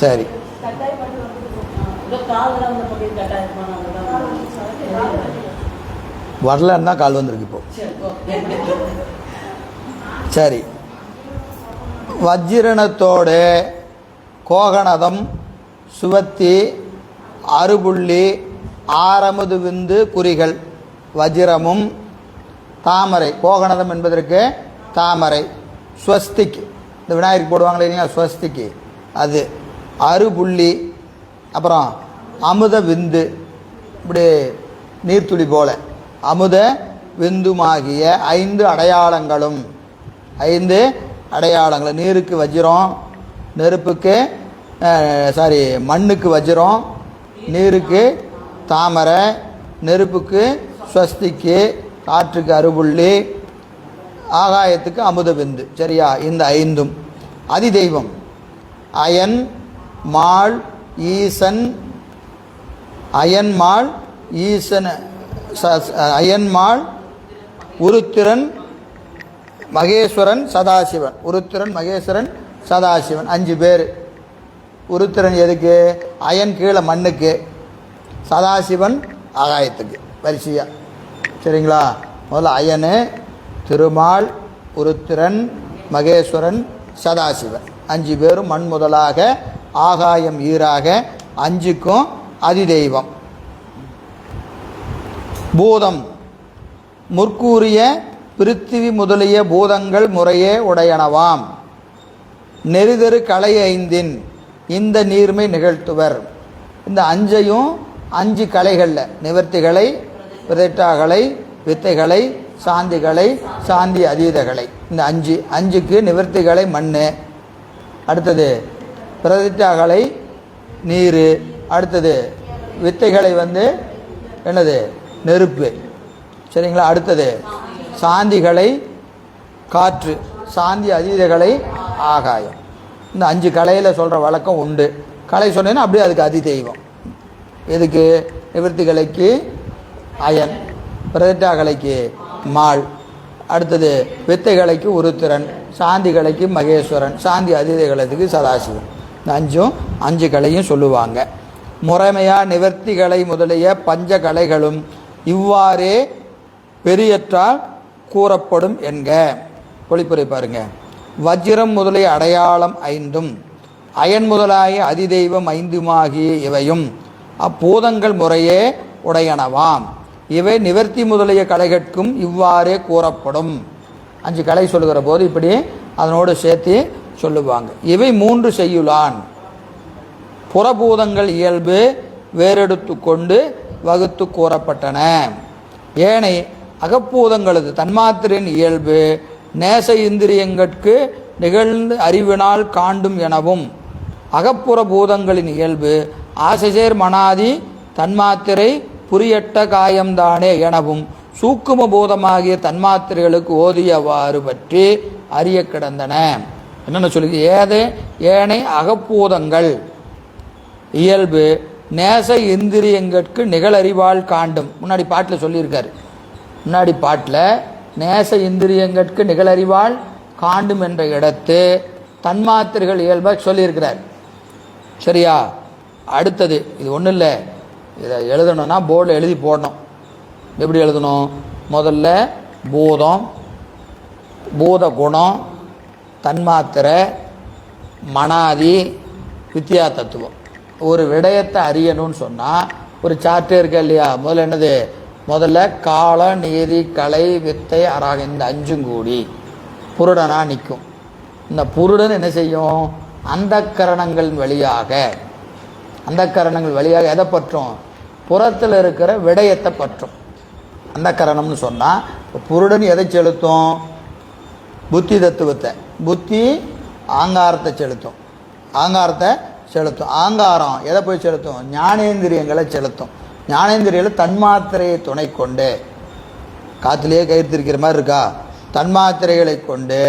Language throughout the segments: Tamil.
சரி. வரலன்னு தான் கால் வந்திருக்கு இப்போ. சரி. ஓகே வஜ்ரணத்தோடு கோகணதம் சுவத்தி அறுபுள்ளி ஆரமுது விந்து குறிகள். வஜிரமும் தாமரை. கோகணதம் என்பதற்கு தாமரை. ஸ்வஸ்திக் இந்த விநாயகருக்கு போடுவாங்களே இல்லைங்களா? ஸ்வஸ்திக்கு. அது. அறுபுள்ளி அப்புறம் அமுத விந்து இப்படி நீர்த்துளி போல. அமுத விந்துமாகிய ஐந்து அடையாளங்களும் ஐந்து அடையாளங்கள் நீருக்கு வஜ்ரம் நெருப்புக்கு சாரி மண்ணுக்கு வஜ்ரம் நீருக்கு தாமரை நெருப்புக்கு ஸ்வஸ்திக்கு காற்றுக்கு அருபுள்ளி ஆகாயத்துக்கு அமுத விந்து. சரியா? இந்த ஐந்தும். அதிதெய்வம். அயன் மாள் ஈசன் அயன்மாள் ஈசன் ச- அயன்மாள் உருத்திரன் மகேஸ்வரன் சதாசிவன். உருத்திரன் மகேஸ்வரன் சதாசிவன். அஞ்சு பேர். உருத்திரன் எதுக்கு? அயன் கீழே மண்ணுக்கு. சதாசிவன் ஆகாயத்துக்கு. வரிசையா. சரிங்களா? முதல்ல அயனு திருமால் உருத்திரன் மகேஸ்வரன் சதாசிவன். அஞ்சு பேரும் மண் முதலாக ஆகாயம் ஈராக அஞ்சுக்கும் அதிதெய்வம். பூதம். முற்கூறிய பிருத்திவி முதலிய பூதங்கள் முறையே உடையனவாம். நெறிதரு கலை ஐந்தின் இந்த நீர்மை நிகழ்த்துவர். இந்த அஞ்சையும் அஞ்சு கலைகளில் நிவர்த்திகளை பிரதிட்டாகளை வித்தைகளை சாந்திகளை சாந்தி அதீதகளை. இந்த அஞ்சு அஞ்சுக்கு நிவர்த்திகளை மண் அடுத்தது பிரதிட்டாகளை நீர். அடுத்தது வித்தைகளை வந்து என்னது? நெருப்பு. சரிங்களா? அடுத்தது சாந்திகளை காற்று. சாந்தி அதீதகளை ஆகாயம். இந்த அஞ்சு கலையில் சொல்கிற வழக்கம் உண்டு. கலை சொன்னேன்னா அப்படியே அதுக்கு அதி தெய்வம் எதுக்கு? நிவர்த்தி கலைக்கு அயன். பிரதிட்டா கலைக்கு மாள் அடுத்தது வித்தை கலைக்கு உருத்திரன். சாந்தி கலைக்கு மகேஸ்வரன். சாந்தி அதீத கலைக்கு சதாசிவன் இந்த அஞ்சும் அஞ்சு கலையும் சொல்லுவாங்க. முறைமையா நிவர்த்தி கலை முதலிய பஞ்ச கலைகளும் இவ்வாறே பெரியற்றால் கூறப்படும் என்க. ஒளிப்புரை பாருங்க. வஜ்ரம் முதலிய அடையாளம் ஐந்தும் அயன் முதலாய அதிதெய்வம் ஐந்துமாகிய இவையும் அப்பூதங்கள் முறையே உடையனவாம். இவை நிவர்த்தி முதலிய கலைகட்கும் இவ்வாறே கூறப்படும். அஞ்சு கலை சொல்லுகிற போது இப்படி அதனோடு சேர்த்து சொல்லுவாங்க. இவை மூன்று செய்யுளான். புறபூதங்கள் இயல்பு வேறெடுத்து கொண்டு வகுத்து கூறப்பட்டன. ஏனை அகப்பூதங்களது தன்மாத்திரின் இயல்பு நேச இந்திரியங்கட்கு நிகழ்ந்து அறிவினால் காண்டும் எனவும் அகப்புற பூதங்களின் இயல்பு ஆசைசேர் மனாதி தன்மாத்திரை புரியட்ட காயம்தானே எனவும் சூக்கும பூதமாகிய தன்மாத்திரைகளுக்கு ஓதியவாறு பற்றி அறிய கிடந்தன. என்னென்ன சொல்லுது? ஏதே ஏனை அகப்பூதங்கள். இயல்பு நேச இந்திரியங்கட்கு நிகழறிவால் காண்டும். முன்னாடி பாட்டில் சொல்லியிருக்காரு. முன்னாடி பாட்டில் நேச இந்திரியங்கட்கு நிகழறிவால் காண்டும் என்ற இடத்து தன்மாத்திரைகள் இயல்பாக சொல்லியிருக்கிறார். சரியா? அடுத்தது இது ஒன்றும் இல்லை. இதை எழுதணும்னா போர்டில் எழுதி போடணும். எப்படி எழுதணும்? முதல்ல பூதம் பூத குணம் தன்மாத்திரை மனாதி வித்யா தத்துவம். ஒரு விடயத்தை அறியணும்னு சொன்னால் ஒரு சார்ட்டே இருக்கா இல்லையா? முதல்ல என்னது? முதல்ல கால நீதி கலை வித்தை அராக இந்த அஞ்சும் கூடி புருடனாக நிற்கும் இந்த புருடன் என்ன செய்யும்? அந்த கரணங்கள் வழியாக அந்த கரணங்கள் வழியாக எதை பற்றும்? புறத்தில் இருக்கிற விடயத்தை பற்றும். அந்த கரணம்னு சொன்னால் புருடன் எதை செலுத்தும்? புத்தி தத்துவத்தை புத்தி ஆங்காரத்தை செலுத்தும். ஆங்காரத்தை செலுத்தும். ஆங்காரம் எதை போய் செலுத்தும்? ஞானேந்திரியங்களை செலுத்தும். ஞானேந்திரியில் தன்மாத்திரையை துணை கொண்டு காற்றுலேயே கயிறுத்திருக்கிற மாதிரி இருக்கா? தன்மாத்திரைகளை கொண்டு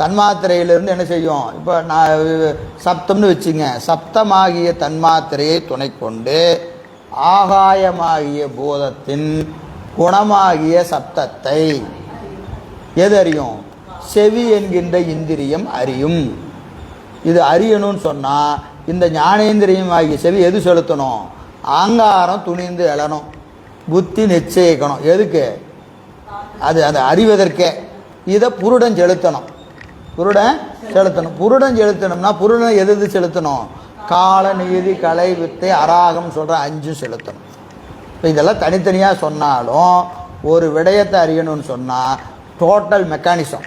தன்மாத்திரையிலிருந்து என்ன செய்யும்? இப்போ நான் சப்தம்னு வச்சுங்க. சப்தமாகிய தன்மாத்திரையை துணை கொண்டு ஆகாயமாகிய பூதத்தின் குணமாகிய சப்தத்தை எது அறியும்? செவி என்கின்ற இந்திரியம் அறியும். இது அறியணும்னு சொன்னால் இந்த ஞானேந்திரியம் ஆகிய செவி எது செலுத்தணும்? ஆங்காரம் துணிந்து எழணும். புத்தி நிச்சயிக்கணும். எதுக்கு? அது அதை அறிவதற்கே. இதை புருடன் செலுத்தணும். புருடன் செலுத்தணும். புருடன் செலுத்தணும்னா புருடன் எது எது செலுத்தணும்? கால நீதி கலை வித்தை அராகம் சொல்கிற அஞ்சும் செலுத்தணும். இப்போ இதெல்லாம் தனித்தனியாக சொன்னாலும் ஒரு விடயத்தை அறியணும்னு சொன்னால் டோட்டல் மெக்கானிசம்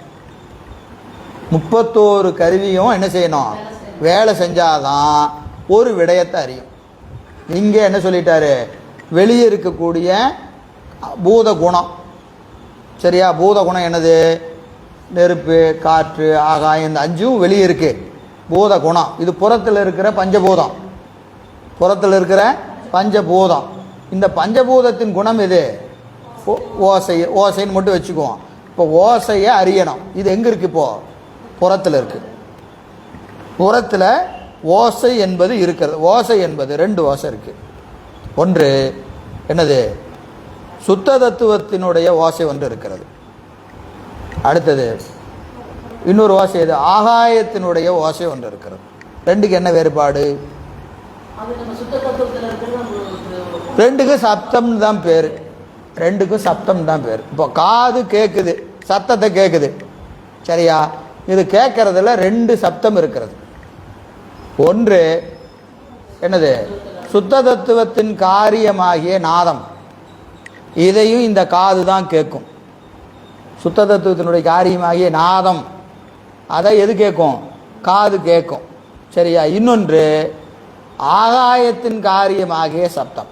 முப்பத்தோரு கருவியும் என்ன செய்யணும்? வேலை செஞ்சாதான் ஒரு விடயத்தை அறியும். இங்கே என்ன சொல்லிட்டாரு? வெளியே இருக்கக்கூடிய பூத குணம். சரியா? பூத குணம் என்னது? நெருப்பு காற்று ஆகாயம் இந்த அஞ்சும் வெளியே இருக்கு. பூத குணம். இது புறத்தில் இருக்கிற பஞ்சபூதம். புறத்தில் இருக்கிற பஞ்சபூதம். இந்த பஞ்சபூதத்தின் குணம் எது? ஓ- ஓசை ஓசைன்னு மட்டும் வச்சுக்குவோம். இப்போ ஓசையை அறியணும். இது எங்கே இருக்கு இப்போது புறத்தில் இருக்கு. புறத்தில் ஓசை என்பது இருக்கிறது. ஓசை என்பது ரெண்டு ஓசை இருக்கு. ஒன்று என்னது? சுத்த தத்துவத்தினுடைய ஓசை ஒன்று இருக்கிறது. அடுத்தது இன்னொரு ஓசை எது? ஆகாயத்தினுடைய ஓசை ஒன்று இருக்கிறது. ரெண்டுக்கு என்ன வேறுபாடு? ரெண்டுக்கும் சப்தம் தான் பேர். ரெண்டுக்கும் சப்தம் தான் பேர். இப்போ காது கேட்குது சத்தத்தை கேட்குது சரியா? இது கேட்கறதுல ரெண்டு சப்தம் இருக்கிறது. ஒன்று என்னது? சுத்த தத்துவத்தின் காரியமாகிய நாதம். இதையும் இந்த காது தான் கேட்கும். சுத்த தத்துவத்தினுடைய காரியமாகிய நாதம். அதை எது கேட்கும்? காது கேட்கும். சரியா? இன்னொன்று ஆகாயத்தின் காரியமாகிய சப்தம்.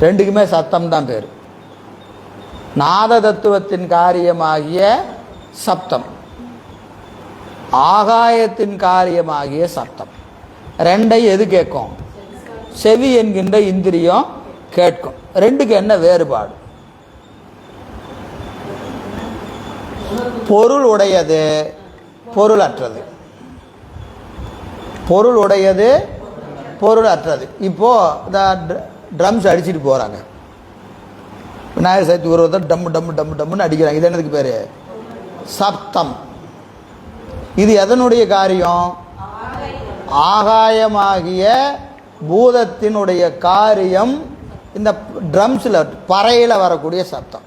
ரெண்டுக்குமே சத்தம் தான் பேர். நாத தத்துவத்தின் காரியமாகிய சப்தம். ஆகாயத்தின் காரியமாகிய சப்தம். ரெண்டை எது கேட்கும்? செவி என்கின்ற இந்திரியம் கேட்கும். ரெண்டுக்கு என்ன வேறுபாடு? பொருள் உடையது பொருளற்றது. பொருள் உடையது பொருள் அற்றது இப்போ ட்ரம்ஸ் அடிச்சிட்டு போகிறாங்க விநாயகர் சதுர்த்தி ஒருவர் ஒருத்தர் டம்மு டம்மு டம்மு டம்முன்னு அடிக்கிறாங்க. இது என்னதுக்கு பேர்? சப்தம். இது எதனுடைய காரியம்? ஆகாயமாகிய பூதத்தினுடைய காரியம் இந்த ட்ரம்ஸில் பறையில் வரக்கூடிய சத்தம்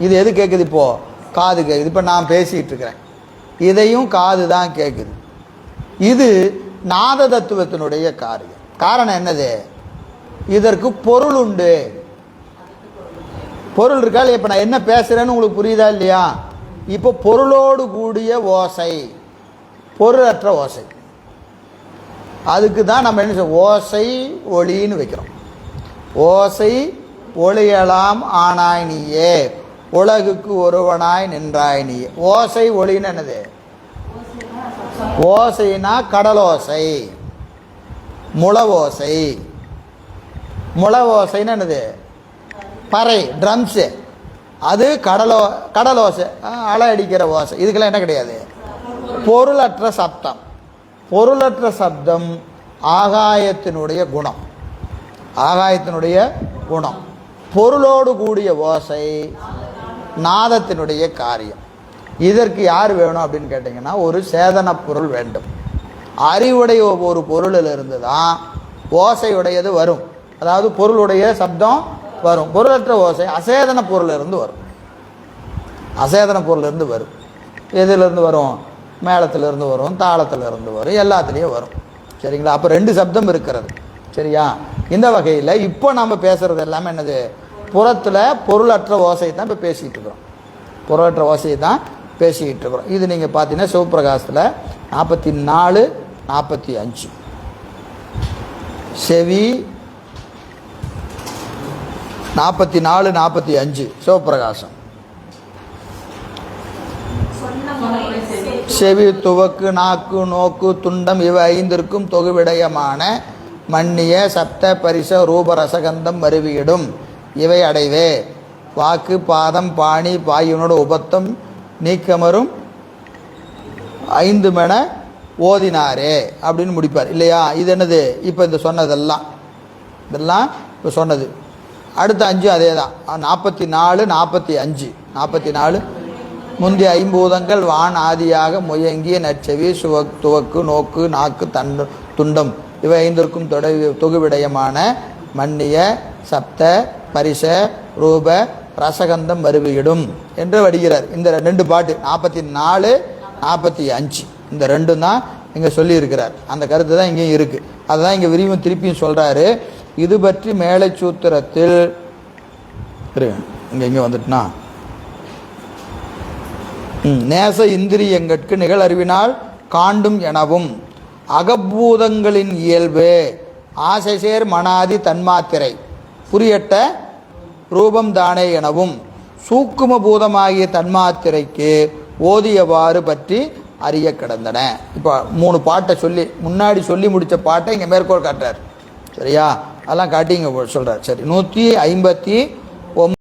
இது எது கேட்குது இப்போது காது கேட்குது இப்போ நான் பேசிகிட்டு இருக்கிறேன். இதையும் காது தான் கேட்குது இது நாத தத்துவத்தினுடைய காரியம். காரணம் என்னது? இதற்கு பொருள் உண்டு. பொருள் இருக்கா இல்லையா? இப்போ நான் என்ன பேசுகிறேன்னு உங்களுக்கு புரியுதா இல்லையா? இப்போ பொருளோடு கூடிய ஓசை பொருளற்ற ஓசை. அதுக்கு தான் நம்ம என்ன செய்வோம் ஓசை ஒளின்னு வைக்கிறோம். ஓசை ஒளியலாம் ஆனாய் நீயே உலகுக்கு ஒருவனாய் நின்றாய் நீயே. ஓசை ஒளின்னு என்னது? ஓசைனா கடலோசை முளவோசை. ஓசை ஓசைன்னு என்னது? பறை ட்ரம்ஸு. அது கடலோ கடலோசை ஓசை அலை அடிக்கிற ஓசை. இதுக்கெல்லாம் என்ன கிடையாது? பொருளற்ற சப்தம். பொருளற்ற சப்தம் ஆகாயத்தினுடைய குணம். ஆகாயத்தினுடைய குணம். பொருளோடு கூடிய ஓசை நாதத்தினுடைய காரியம். இதற்கு யார் வேணும் அப்படின்னு கேட்டிங்கன்னா ஒரு சேதன பொருள் வேண்டும். அறிவுடைய ஒரு பொருளிலிருந்து தான் ஓசையுடையது வரும். அதாவது பொருளுடைய சப்தம் வரும். பொருளற்ற ஓசை அசேதன பொருளிலிருந்து வரும். அசேதன பொருளிலிருந்து வரும். எதுலேருந்து வரும்? மேளத்திலிருந்து வரும் தாளத்திலிருந்து வரும் எல்லாத்துலேயும் வரும். சரிங்களா? அப்போ ரெண்டு சப்தம் இருக்கிறது. சரியா? இந்த வகையில் இப்போ நம்ம பேசுகிறது எல்லாமே என்னது? புறத்தில் பொருளற்ற ஓசையை தான் இப்போ பேசிகிட்டு இருக்கிறோம். பொருளற்ற ஓசையை தான் பேசிக்கிட்டு இருக்கிறோம். இது நீங்கள் பார்த்தீங்கன்னா சிவபிரகாசத்தில் நாற்பத்தி நாலு நாற்பத்தி அஞ்சு. செவி நாற்பத்தி நாலு நாற்பத்தி அஞ்சு. சிவபிரகாசம் செவி துவக்கு நாக்கு நோக்கு துண்டம் இவை ஐந்திற்கும் தொகுவிடயமான மன்னிய சப்த பரிச ரூபரசகந்தம் வருவியிடும். இவை அடைவே. வாக்கு பாதம் பாணி பாயினோட உபத்தம் நீக்கமரும் ஐந்து மென ஓதினாரே அப்படின்னு முடிப்பார். இல்லையா? இது என்னது? இப்போ இந்த சொன்னதெல்லாம். இதெல்லாம் இப்போ சொன்னது. அடுத்த அஞ்சு அதே தான் நாற்பத்தி நாலு நாற்பத்தி அஞ்சு நாற்பத்தி நாலு முந்தைய ஐம்பூதங்கள் வான் ஆதியாக முயங்கிய நற்செவி சுவ துவக்கு நோக்கு நாக்கு தண்டு துண்டம். இவை ஐந்திற்கும் தொடவி தொகுவிடயமான மன்னிய சப்த பரிச ரூப ரசகந்தம் வருவியிடும் என்று வடிகிறார். இந்த ரெண்டு பாட்டு நாற்பத்தி நாலு நாற்பத்தி அஞ்சு இந்த ரெண்டும் தான் இங்கே சொல்லியிருக்கிறார். அந்த கருத்து தான் இங்கேயும் இருக்குது அதுதான் இங்கே விரிவும் திருப்பியும் சொல்கிறாரு இது பற்றி மேலை சூத்திரத்தில் இங்கே இங்கே வந்துட்டுனா. நேச இந்திரியங்கட்கு நிகழறிவினால் காண்டும் எனவும் அகபூதங்களின் இயல்பு ஆசைசேர் மனாதி தன்மாத்திரை புரியட்ட ரூபம் தானே எனவும் சூக்கும பூதமாகிய தன்மாத்திரைக்கு ஓதியவாறு பற்றி அறிய கிடந்தன. இப்போ மூணு பாட்டை சொல்லி முன்னாடி சொல்லி முடித்த பாட்டை இங்கே மேற்கோள் காட்டுறார். சரியா? அதெல்லாம் காட்டிங்க சொல்கிறார் சரி நூற்றி ஐம்பத்தி